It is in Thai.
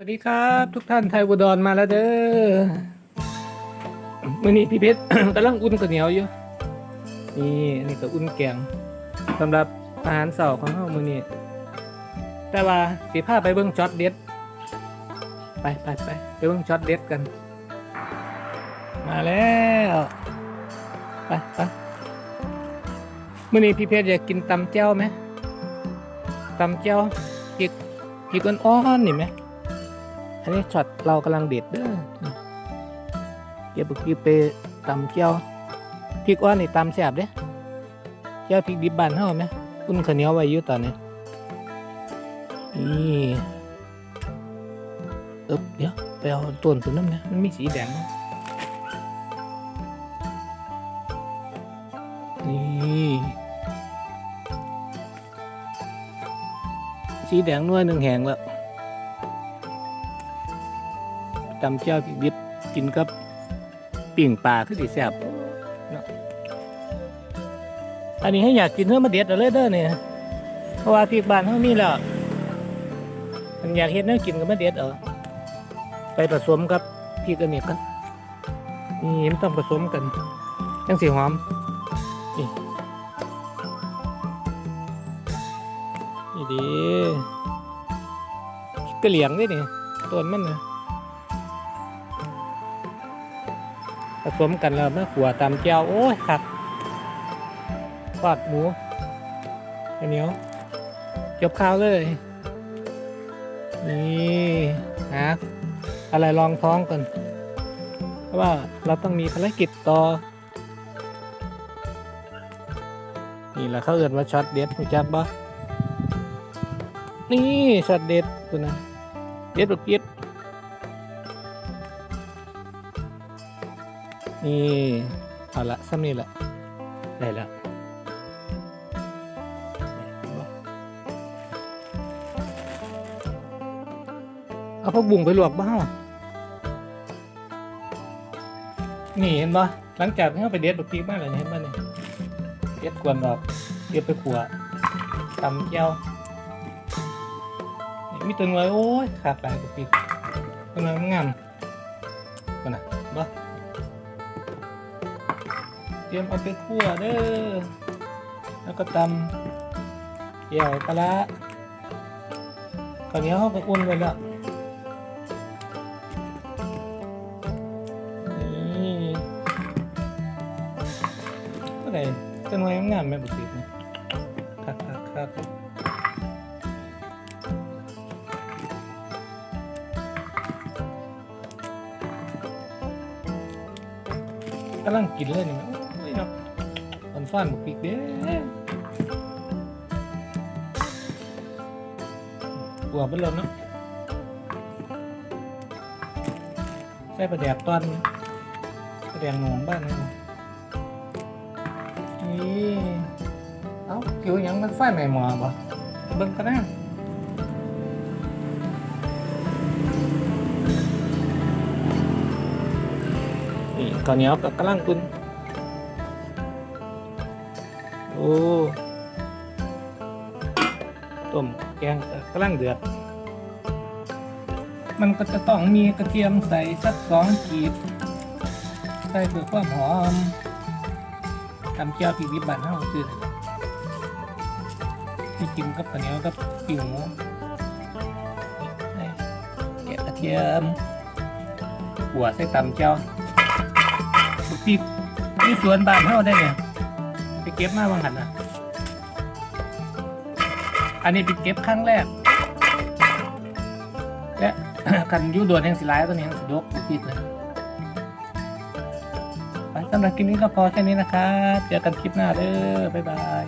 สวัสดีครับทุกท่านไทยบุดรมาแล้วเด้อมื่อนี้พี่เพชร กำลังอุ่นข้าวเหนียวอยู่นี่นี่ก็อุ่นแกงสำหรับอาหารเสาร์ของเรามื่อนี้แต่ว่าสีผ้าไปเบิ้งช็อตเด็ด ไปไปไปไปเบิ้งช็อตเด็ดกัน มาแล้วไปไปมื่อนี้พี่เพชรอยากกินตำเจ้าไหมตำเจ้าพริกพริกอ่อนๆนี่ไหม อันนี้ช็อตเรากำลังเด็ดเด้อเก็บบุกพริกไปตำเจียวพริกอ่อนนี่ตำแซ่บเด้เจียวพริกดิบบานเฮาไหมอุ่นข้าวเหนียวไว้อยู่ตอนนี้นี่เอ๊บเดี๋ยวไปเอาต้นตัวนั้นนะมันมีสีแดงนะนี่สีแดงนวลหนึ่งแหงแล้ว ตำเจ้าพริกดิบกินกับปิ่งปลาคือสิแซ่บอันนี้ให้อยากกินเนื้อมาเด็ดเอาเลยเด้อเนี่ยเพราะว่าพริกบ้านเขามีแล้วมันอยากเห็นเนื้อกินกับมาเด็ดเอาไปผสมกับพริกอันนี้กันนี่มันต้องผสมกันจังสีหอมนี่นี่ดีกกระเหลียงด้วยนี่ต้นมันนะ สมกันแล้วเมื่อขัวตามแก้วโอ้ยครับทอดหมูเหนียวจบข้าวเลย นี่หาอะไรรองท้องกันเพราะว่าเราต้องมีภารกิจต่อ นี่แหละเขาเอื่นว่าช็อตเด็ดรู้จักปะนี่ช็อตเด็ดตัวนะเด็ดแบบเปียด นี่เอาละซ้ำนี่แหละได้แล้วเอาผักบุ้งไปลวกบ้างนี่เห็นปะหลังจากที่เราไปเด็ดบักพริกมาแล้วเห็นปะเนี่ยเด็ดกวนออกเด็ดไปขัวตำเจียวนี่มีตัวหน่วยโอ้ยขาดหลายบักพริกตัวหน่วยมันงามกันนะบ่ เตรียมเอาไปคั่วเด้อ แล้วก็ตำเกี่ยวปลาตอนนี้เขาก็อุ่นไว้แล้วนี่ก็ได้จะน้อยงามแม่บุตรนะครับครับครับกำลังกินเลยนี่ ฟันบุกปีกเด้กลัวเป็นลมเนาะใส่ประแดกตอนประแดกหนองบ้านนี่นี่เอ้าคิวยังมันไฟไหม้หมอบ่เบิ่งกันนะนี่ข้าวเหนียวกับกำลังกุน โอ้ต้มแกงกำลังเดือด มันก็จะต้องมีกระเทียมใส่สักสองขีดใส่เพื่อความหอมทำเจียวพริกดิบบ้านเฮาคือที่กินกับข้าวเหนียวกับปิ้งหมูใส่แกะกระเทียมหัวใส่ตำเจียวบุกที่สวนบ้านเฮาได้เนี่ย ไปเก็บมาบางหันนะอันนี้ไปเก็บครั้งแรก และกันยูด่วนแห่งสิไลตัวนี้แห่งสิดกบุกพริดเลยสำหรับคลิปนี้ก็พอแค่นี้นะครับ เจอกันคลิปหน้าเด้อบ๊ายบาย